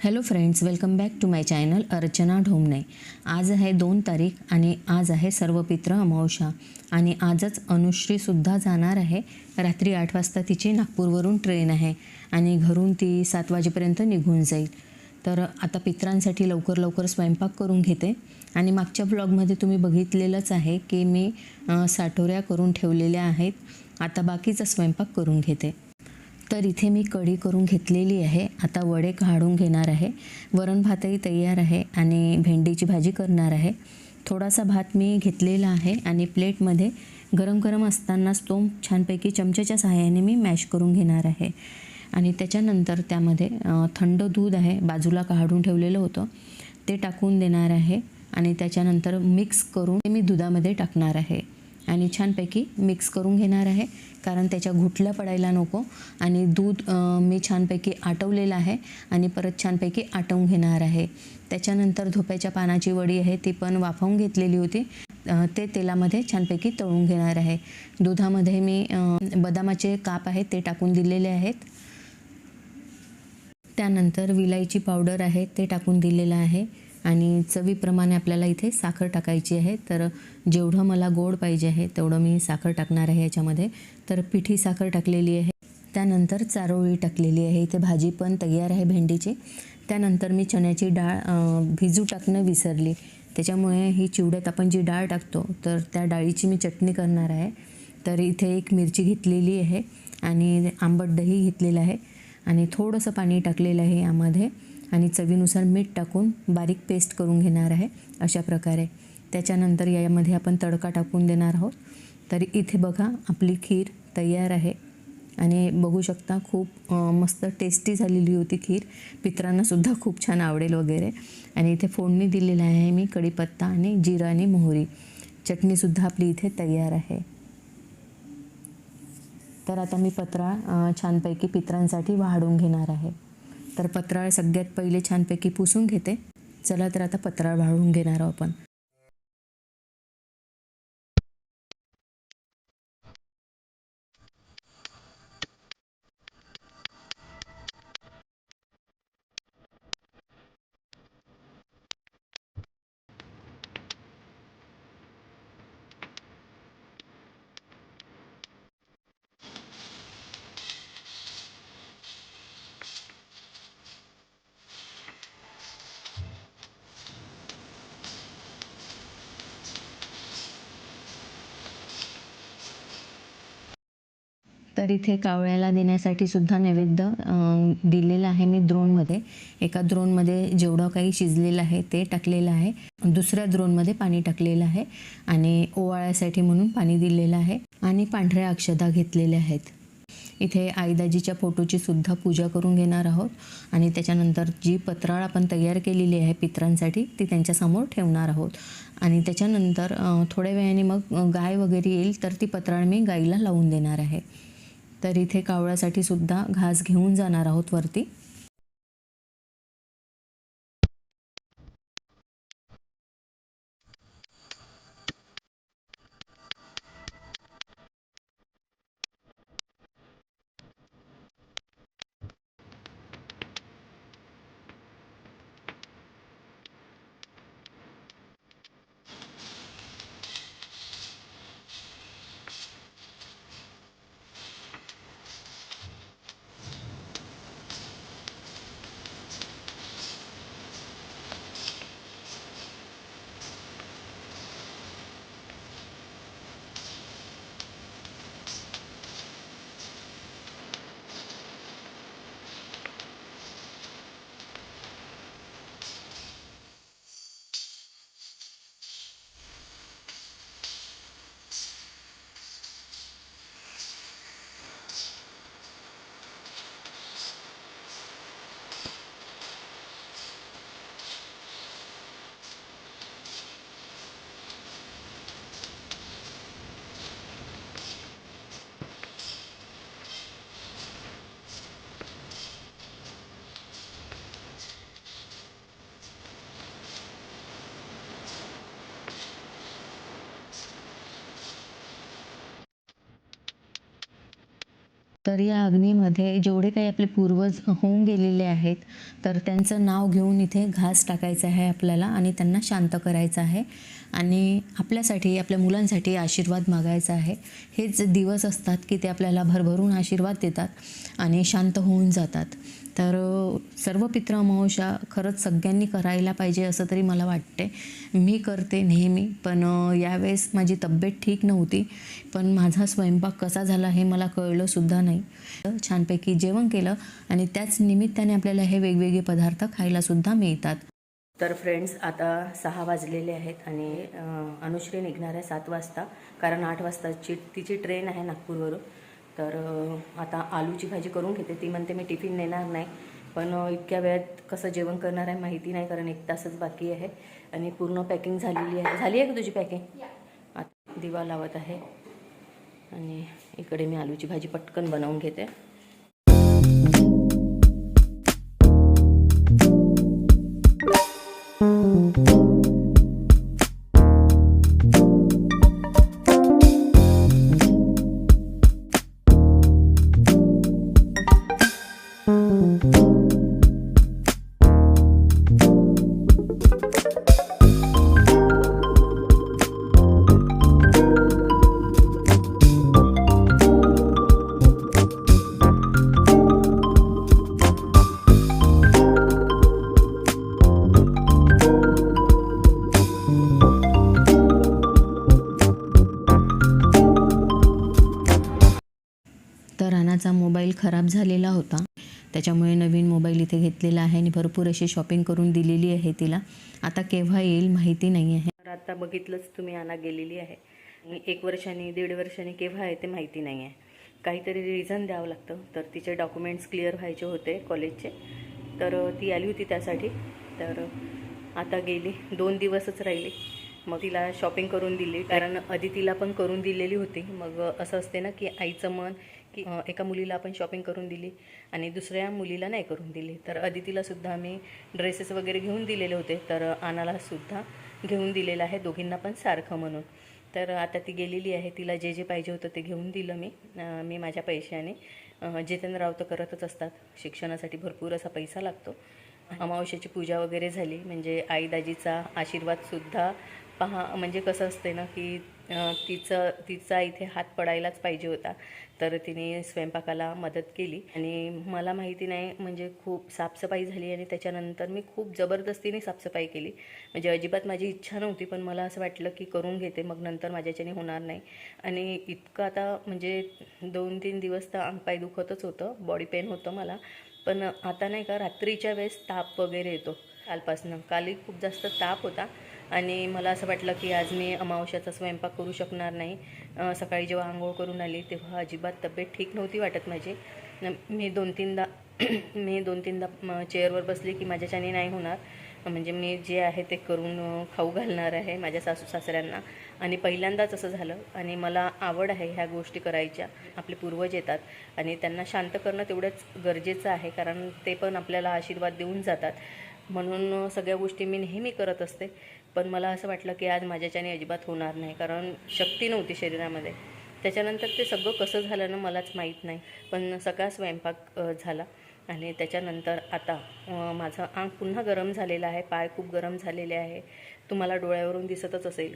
Hello friends welcome back to my channel Archana Dhomane आज आहे दोन तारीख आणि आज आहे सर्वपित्र अमावस्या. आणि आजच अनुश्रीसुद्धा जाणार आहे. रात्री आठ वाजता तिची नागपूरवरून ट्रेन आहे. आणि घरून ती सात वाजेपर्यंत निघून जाईल. तर आता पित्रांसाठी लवकर लवकर स्वयंपाक करून घेते. आणि मागच्या ब्लॉगमध्ये तुम्ही बघितलेलंच आहे की मी साठोऱ्या करून ठेवलेल्या आहेत. आता बाकीचा स्वयंपाक करून घेते. तर इथे मी कढी करून घेतलेली आहे. आता वडे काढून घेणार आहे. वरण भातही तयार आहे आणि भेंडीची भाजी करणार आहे. थोडासा भात मी घेतलेला आहे आणि प्लेटमध्ये गरम गरम असतानाच तो छानपैकी चमच्याच्या सहाय्याने मी मॅश करून घेणार आहे. आणि त्याच्यानंतर त्यामध्ये थंड दूध आहे. बाजूला काढून ठेवलेलं होतं. ते टाकून देणार आहे. आणि त्याच्यानंतर मिक्स करून ते मी दुधामध्ये टाकणार आहे. आणि छानपैकी मिक्स करून घेणार आहे. कारण त्याच्या घुटल्या पडायला नको. आणि दूध मी छानपैकी आटवलेलं आहे आणि परत छानपैकी आटवून घेणार आहे. त्याच्यानंतर धोप्याच्या पानाची वडी आहे ती पण वाफवून घेतलेली होती. ते तेलामध्ये छानपैकी तळून घेणार आहे. दुधामध्ये मी बदामाचे काप आहेत ते टाकून दिलेले आहेत. त्यानंतर विलायची पावडर आहे ते टाकून दिलेलं आहे. आणि चवीप्रमाणे आपल्याला इथे साखर टाकायची आहे. तर जेवढं मला गोड पाहिजे आहे तेवढं मी साखर टाकणार आहे याच्यामध्ये. तर पिठी साखर टाकलेली आहे. त्यानंतर चारोळी टाकलेली आहे. इथे भाजी पण तयार आहे भेंडीची. त्यानंतर मी चण्याची डाळ भिजू टाकणं विसरली. त्याच्यामुळे ही चिवड्यात आपण जी डाळ टाकतो तर त्या डाळीची मी चटणी करणार आहे. तर इथे एक मिरची घेतलेली आहे आणि आंबट दही घेतलेलं आहे. आणि थोडंसं पाणी टाकलेलं आहे यामध्ये. आणि चवीनुसार मीठ टाकून बारीक पेस्ट करून घेणार आहे अशा प्रकारे. त्याच्यानंतर यामध्ये आपण तडका टाकून देणार आहोत. तर इथे बघा आपली खीर तयार आहे. आणि बघू शकता खूप मस्त टेस्टी झालेली होती खीर. पित्रांनासुद्धा खूप छान आवडेल वगैरे. आणि इथे फोडणी दिलेली आहे मी कढीपत्ता आणि जिरा आणि मोहरी. चटणीसुद्धा आपली इथे तयार आहे. तर आता मी पत्रा छानपैकी पित्रांसाठी वाढून घेणार आहे. तर पत्राळ सगळ्यात पहिले छानपैकी पुसून घेते. चला तर आता पत्राळ वाळून घेणार आहोत आपण. तर इथे कावळ्याला देण्यासाठी सुद्धा नैवेद्य दिलेलं आहे मी द्रोणमध्ये. एका द्रोणमध्ये जेवढं काही शिजलेलं आहे ते टाकलेलं आहे. दुसऱ्या द्रोणमध्ये पाणी टाकलेलं आहे आणि ओवाळ्यासाठी म्हणून पाणी दिलेलं आहे आणि पांढऱ्या अक्षदा घेतलेल्या आहेत. इथे आईदाजीच्या फोटोची सुद्धा पूजा करून घेणार आहोत आणि त्याच्यानंतर जी पत्राळ आपण तयार केलेली आहे पित्रांसाठी ती त्यांच्यासमोर ठेवणार आहोत. आणि त्याच्यानंतर थोड्या वेळाने मग गाय वगैरे येईल तर ती पत्राळ मी गाईला लावून देणार आहे. तर इथे कावळ्यासाठी सुद्धा घास घेऊन जाणार आहोत वरती. तर या अग्नीमध्ये जेवढे काही आपले पूर्वज होऊन गेलेले आहेत तर त्यांचं नाव घेऊन इथे घास टाकायचा आहे आपल्याला आणि त्यांना शांत करायचं आहे. आणि आपल्यासाठी आपल्या मुलांसाठी आशीर्वाद मागायचा आहे. हेच दिवस असतात की ते आपल्याला भरभरून आशीर्वाद देतात आणि शांत होऊन जातात. तर सर्व पित्र अमावस्या खरंच सगळ्यांनी करायला पाहिजे असं तरी मला वाटते मी करते नेहमी पण यावेळेस माझी तब्येत ठीक नव्हती. पण माझा स्वयंपाक कसा झाला हे मला कळलं सुद्धा नाही. छानपैकी जेवण केलं आणि त्याच निमित्ताने आपल्याला हे वेगवेगळे पदार्थ खायला सुद्धा मिळतात. तर फ्रेंड्स आता सहा वाजलेले आहेत आणि अनुश्री निघणार आहे सात वाजता. कारण आठ वाजताची तिची ट्रेन आहे नागपूरवरून. तर आता आलूची भाजी करून घेते. ती म्हणते मी टिफिन नेणार नाही. पण इतक्या वेळात कसं जेवण करणार आहे माहिती नाही कारण एक तासच बाकी आहे. आणि पूर्ण पॅकिंग झालेली आहे. झाली आहे का तुझी पॅकिंग? आता दिवा लावत आहे. आणि इकडे मी आलूची भाजी पटकन बनवून घेते. तर मोबाईल खराब झालेला होता. त्याच्यामुळे नवीन मोबाईल इथे घेतलेला आहे आणि भरपूर अशी शॉपिंग करून दिलेली आहे तिला. आता केव्हा येईल माहिती नाही आहे. तर आता बघितलंच तुम्ही आणा गेलेली आहे. एक वर्षांनी दीड वर्षांनी केव्हा आहे ते माहिती नाही आहे. काहीतरी रिझन द्यावं लागतं. तर तिचे डॉक्युमेंट्स क्लिअर व्हायचे होते कॉलेजचे तर ती आली होती त्यासाठी. तर आता गेली. दोन दिवसच राहिली. मग तिला शॉपिंग करून दिली. कारण आधी तिला पण करून दिलेली होती. मग असं असते ना की आईचं मन की एका मुलीला आपण शॉपिंग करून दिली आणि दुसऱ्या मुलीला नाही करून दिली. तर अदितीला सुद्धा आम्ही ड्रेसेस वगैरे घेऊन दिलेले होते. तर आनालासुद्धा घेऊन दिलेलं आहे. दोघींना पण सारखं म्हणून. तर आता ती गेलेली आहे. तिला जे जे पाहिजे होतं ते घेऊन दिलं मी. मी माझ्या पैशाने जितेंद्र राव तर करतच असतात. शिक्षणासाठी भरपूर असा पैसा लागतो. अमावश्याची पूजा वगैरे झाली. म्हणजे आई दाजीचा आशीर्वादसुद्धा पहा म्हणजे कसं असते ना की तिचं तिचा इथे हात पडायलाच पाहिजे होता. तर तिने स्वयंपाकाला मदत केली. आणि मला माहिती नाही म्हणजे खूप साफसफाई झाली आणि त्याच्यानंतर मी खूप जबरदस्तीने साफसफाई केली. म्हणजे अजिबात माझी इच्छा नव्हती पण मला असं वाटलं की करून घेते मग नंतर माझ्याच्याने होणार नाही. आणि इतकं आता म्हणजे दोन तीन दिवस तर अंगपाय दुखतच होतं बॉडी पेन होतं मला. पण आता नाही का रात्रीच्या वेळेस ताप वगैरे येतो. कालपासनं. कालही खूप जास्त ताप होता. आणि मला असं वाटलं की आज मी अमावश्याचा स्वयंपाक करू शकणार नाही. सकाळी जेव्हा आंघोळ करून आली तेव्हा अजिबात तब्येत ठीक नव्हती वाटत माझी. न- मी दोन तीनदा मी दोन तीनदा चेअरवर बसली की माझ्याच्याने नाही होणार. म्हणजे मी जे आहे ते करून खाऊ घालणार आहे माझ्या सासू सासऱ्यांना. आणि पहिल्यांदाच असं झालं आणि मला आवड आहे ह्या गोष्टी करायच्या. आपले पूर्वज येतात आणि त्यांना शांत करणं तेवढंच गरजेचं आहे कारण ते पण आपल्याला आशीर्वाद देऊन जातात. म्हणून सगळ्या गोष्टी मी नेहमी करत असते. पण मला असं वाटलं की आज माझ्याच्याने अजिबात होणार नाही कारण शक्ती नव्हती शरीरामध्ये. त्याच्यानंतर ते सगळं कसं झालं ना मलाच माहीत नाही पण सगळा स्वयंपाक झाला. आणि त्याच्यानंतर आता माझं अंग पुन्हा गरम झालेलं आहे पाय खूप गरम झालेले आहे. तुम्हाला डोळ्यावरून दिसतच असेल.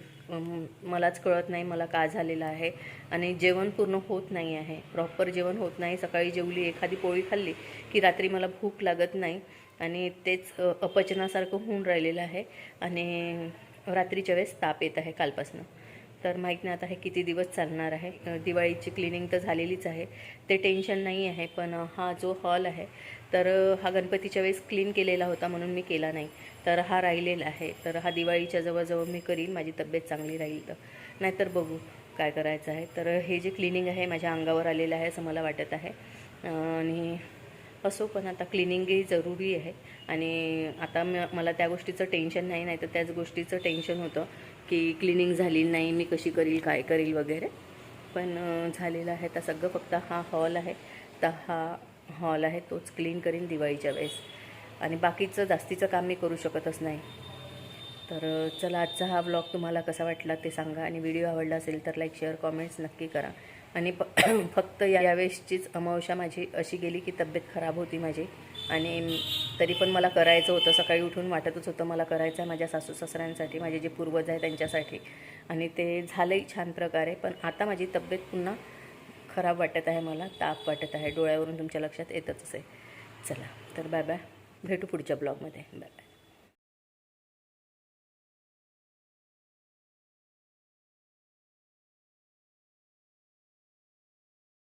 मलाच कळत नाही मला का झालेलं आहे. आणि जेवण पूर्ण होत नाही आहे. प्रॉपर जेवण होत नाही. सकाळी जेवली एखादी पोळी खाल्ली की रात्री मला भूक लागत नाही. आणि तेच अपचनासारखं होऊन राहिलेलं आहे आणि रात्रीच्या वेळेस ताप येत आहे कालपासनं. तर माहीत नाही आता हे किती दिवस चालणार आहे. दिवाळीची क्लिनिंग तर झालेलीच आहे. ते टेन्शन नाही आहे पण हा जो हॉल आहे तर हा गणपतीच्या वेळेस क्लीन केलेला होता म्हणून मी केला नाही. तर हा राहिलेला आहे. तर हा दिवाळीच्या जवळजवळ मी करीन माझी तब्येत चांगली राहील तर. नाहीतर बघू काय करायचं आहे. तर हे जे क्लिनिंग आहे माझ्या अंगावर आलेलं आहे असं मला वाटत आहे. आणि असो पण आता क्लिनिंगही जरुरी आहे. आणि आता म मला त्या गोष्टीचं टेन्शन नाही नाही तर त्याच गोष्टीचं टेन्शन होतं की क्लिनिंग झाली नाही मी कशी करील काय करील वगैरे. पण झालेलं आहे तर सगळं फक्त हा हॉल आहे. तर हा हॉल आहे तोच क्लीन करीन दिवाळीच्या वेळेस. आणि बाकीचं जास्तीचं काम मी करू शकतच नाही. तर चला आजचा हा ब्लॉग तुम्हाला कसा वाटला ते सांगा. आणि व्हिडिओ आवडला असेल तर लाईक शेअर कॉमेंट्स नक्की करा. आणि प फक्त यावेळेसचीच अमावस्या माझी अशी गेली की तब्येत खराब होती माझी. आणि तरी पण मला करायचं होतं. सकाळी उठून वाटतच होतं मला करायचं आहे माझ्या सासू सासऱ्यांसाठी माझे जे पूर्वज आहे त्यांच्यासाठी. आणि ते झालंही छान प्रकारे. पण आता माझी तब्येत पुन्हा खराब वाटत आहे मला ताप वाटत आहे. डोळ्यावरून तुमच्या लक्षात येतच आहे चला तर बाय बाय. भेटू पुढच्या ब्लॉगमध्ये. Bye bye.